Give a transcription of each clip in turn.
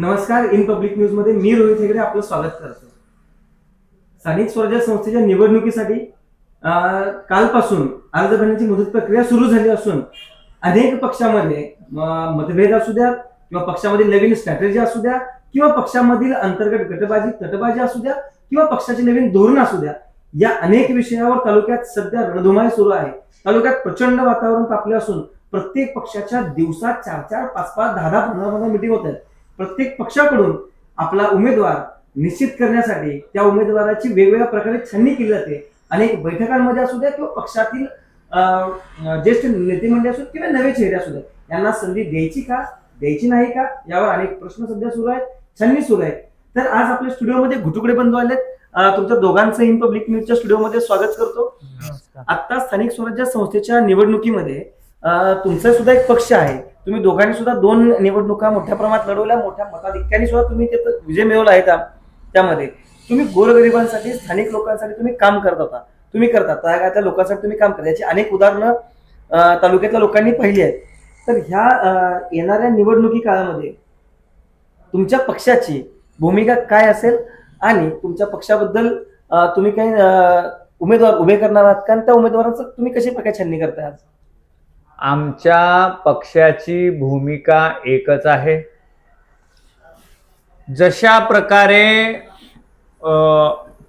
नमस्कार in public न्यूजमध्ये मी रोहित हेगडे आपलं स्वागत करतो. स्थानिक स्वराज्य संस्थेच्या निवडणुकीसाठी कालपासून अर्ज भरण्याची मुदत प्रक्रिया सुरू झाली असून अनेक पक्षामध्ये मतभेद असू द्या किंवा पक्षामध्ये नवीन स्ट्रॅटेजी असू द्या किंवा पक्षामधील अंतर्गत गटबाजी तटबाजी असू द्या किंवा पक्षाचे नवीन धोरण असू द्या या अनेक विषयावर तालुक्यात सध्या रणधुमाळी सुरू आहे. तालुक्यात प्रचंड वातावरण तापले असून प्रत्येक पक्षाच्या दिवसात चार चार पाच पाच दहा दहा पंधरा पंधरा मिटिंग होत आहेत. प्रत्येक पक्षाकडून आपला उमेदवार निश्चित करण्यासाठी त्या उमेदवाराची वेगवेगळ्या प्रकारे छाननी केली जाते. अनेक बैठकांमध्ये असू द्या किंवा पक्षातील ज्येष्ठ नेते मंडळी असू किंवा नवे चेहरे असू द्या यांना संधी द्यायची का द्यायची नाही का यावर अनेक प्रश्न सध्या सुरू आहेत छाननी सुरू आहे तर आज आपल्या स्टुडिओमध्ये घुटुकडे बंधू आलेत. तुमच्या दोघांचं इन पब्लिक न्यूजच्या स्टुडिओमध्ये स्वागत करतो. आता स्थानिक स्वराज्य संस्थेच्या निवडणुकीमध्ये तुमचा सुद्धा एक पक्ष आहे. तुम्ही दोघांनी सुद्धा दोन निवडणुका मोठ्या प्रमाणात लढवल्या मोठ्या मताधिक्याने सुद्धा तुम्ही त्यात विजय मिळवला आहे त्यामध्ये. तुम्ही गोरगरिबांसाठी स्थानिक लोकांसाठी तुम्ही काम करत होता. तुम्ही करता तळागाळातल्या लोकांसाठी तुम्ही काम करता. याची अनेक उदाहरणं तालुक्यातल्या लोकांनी पाहिली आहेत. तर ह्या येणाऱ्या निवडणुकी काळामध्ये तुमच्या पक्षाची भूमिका काय असेल आणि तुमच्या पक्षाबद्दल तुम्ही काही उमेदवार उभे करणार आहात का? त्या उमेदवारांचं तुम्ही कशी प्रकारे छाननी करताय आज? आमच्या पक्षाची भूमिका एकच आहे. जशा प्रकारे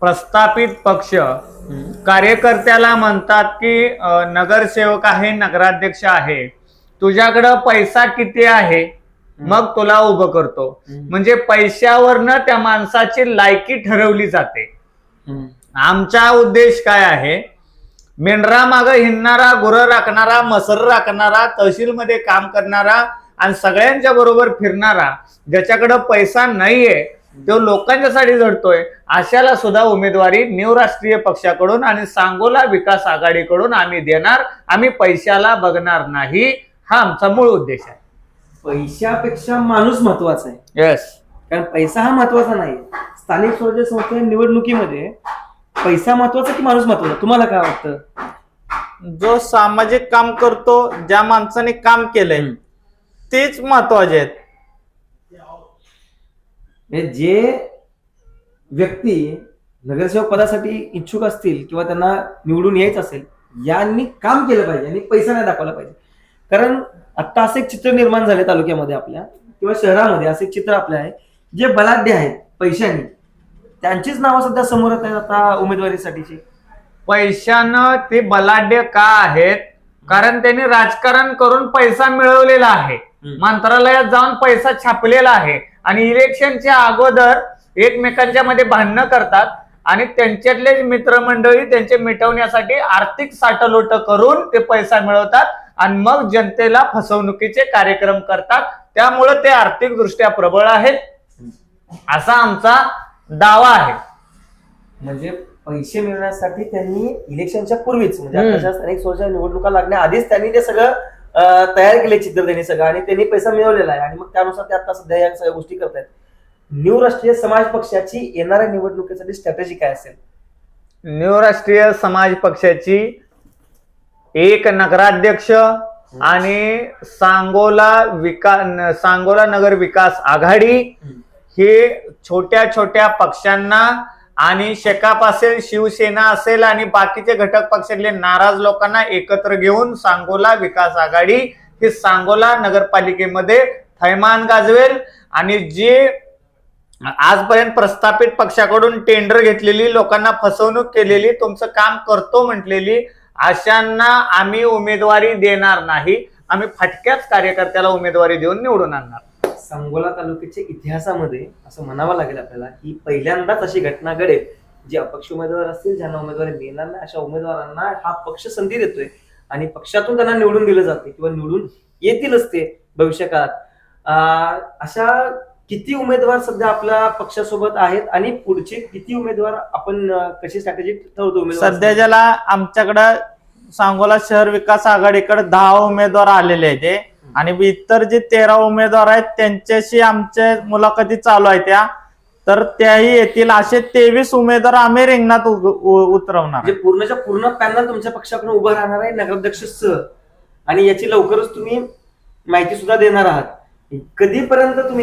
प्रस्थापित पक्ष कार्यकर्त्याला म्हणतात की नगरसेवक आहे नगराध्यक्ष आहे तुझ्याकडं पैसा किती आहे मग तुला उभं करतो. म्हणजे पैशावरनं त्या माणसाची लायकी ठरवली जाते. आमचा उद्देश काय आहे? मेंढरा माग हिंडणारा गुरं राखणारा मसर राखणारा तहसीलमध्ये काम करणारा आणि सगळ्यांच्या बरोबर फिरणारा ज्याच्याकडे पैसा नाहीये तो लोकांच्यासाठी लढतोय अशाला सुद्धा उमेदवारी न्यू राष्ट्रीय पक्षाकडून आणि सांगोला विकास आघाडीकडून आम्ही देणार आम्ही पैशाला बघणार नाही हा आमचा मूळ उद्देश आहे. पैशापेक्षा माणूस महत्त्वाचा आहे. येस कारण पैसा हा महत्त्वाचा नाही. स्थानिक स्वराज्य संस्थे निवडणुकीमध्ये पैसा महत्त्वाचा की माणूस महत्त्वाचा? तुम्हाला काय वाटतं? जो सामाजिक काम करतो ज्या माणसाने काम केलंय तेच महत्त्वाचे आहेत. म्हणजे जे व्यक्ती नगरसेवक पदासाठी इच्छुक असतील किंवा त्यांना निवडून यायचं असेल यांनी काम केलं पाहिजे आणि पैसा नाही दाखवला पाहिजे. कारण आता असं एक चित्र निर्माण झाले तालुक्यामध्ये आपल्या किंवा शहरामध्ये असं एक चित्र आपलं आहे जे बलाढ्य आहेत पैशाने. त्यांचीच नावं सध्या समोर येत आहेत आता उमेदवारीसाठीची. पैशानं ते बलाढ्य का आहेत? कारण त्यांनी राजकारण करून पैसा मिळवलेला आहे. मंत्रालयात जाऊन पैसा छापलेला आहे. आणि इलेक्शनच्या अगोदर एकमेकांच्या मध्ये भांडणं करतात आणि त्यांच्यातले मित्रमंडळी त्यांचे मिटवण्यासाठी आर्थिक साठलोट करून ते पैसा मिळवतात आणि मग जनतेला फसवणुकीचे कार्यक्रम करतात. त्यामुळे ते आर्थिक दृष्ट्या प्रबळ आहेत. असा आमचा दावा आहे. म्हणजे पैसे मिळवण्यासाठी त्यांनी इलेक्शनच्या पूर्वीच म्हणजे हम्म. आताच्या स्थानिक स्वराज्य निवडणुका लागण्या आधीच त्यांनी ते सगळं अं, तयार केले चित्र त्यांनी सगळं आणि त्यांनी पैसा मिळवलेला आहे. आणि मग त्यानुसार ते आता सध्या या सगळ्या गोष्टी करतायत न्यू राष्ट्रीय समाज पक्षाची येणाऱ्या निवडणुकीसाठी स्ट्रॅटेजी काय असेल? न्यू राष्ट्रीय समाज पक्षाची एक नगराध्यक्ष आणि सांगोला विका सांगोला नगर विकास आघाडी हे छोट्या छोट्या पक्षांना आणि शेकाप असेल शिवसेना असेल आणि बाकीचे घटक पक्षातले नाराज लोकांना एकत्र घेऊन सांगोला विकास आघाडी ही सांगोला नगरपालिकेमध्ये थैमान गाजवेल आणि जे आजपर्यंत प्रस्थापित पक्षाकडून टेंडर घेतलेली लोकांना फसवणूक केलेली तुमचं काम करतो म्हटलेली अशांना आम्ही उमेदवारी देणार नाही. आम्ही फटक्याच कार्यकर्त्याला उमेदवारी देऊन निवडून आणणार. सांगोला तालुक्याच्या इतिहासामध्ये असं म्हणावं लागेल आपल्याला की पहिल्यांदाच अशी घटना घडेल. जे अपक्ष उमेदवार असतील ज्यांना उमेदवारी मिळणार नाही अशा उमेदवारांना हा पक्ष संधी देतोय. आणि पक्षातून त्यांना निवडून दिलं जाते किंवा निवडून येतीलच ते भविष्यकाळात. अशा किती उमेदवार सध्या आपल्या पक्षासोबत आहेत आणि पुढचे किती उमेदवार आपण कशी स्ट्रॅटेजी ठरवतो सध्या ज्याला आमच्याकडं सांगोला शहर विकास आघाडीकडे दहा उमेदवार आलेले आहेत. आणि इतर जे तेरा उमेदवार आहेत त्यांच्याशी आमच्या मुलाखती चालू आहेत त्या. तर त्याही येतील. असे तेवीस उमेदवार आम्ही रिंगणात उतरवणार म्हणजे पूर्णच्या पूर्ण पॅनल तुमच्या पक्षाकडून उभं राहणार आहे नगराध्यक्ष सह. आणि याची लवकरच तुम्ही माहिती सुद्धा देणार आहात. कधीपर्यंत तुम्ही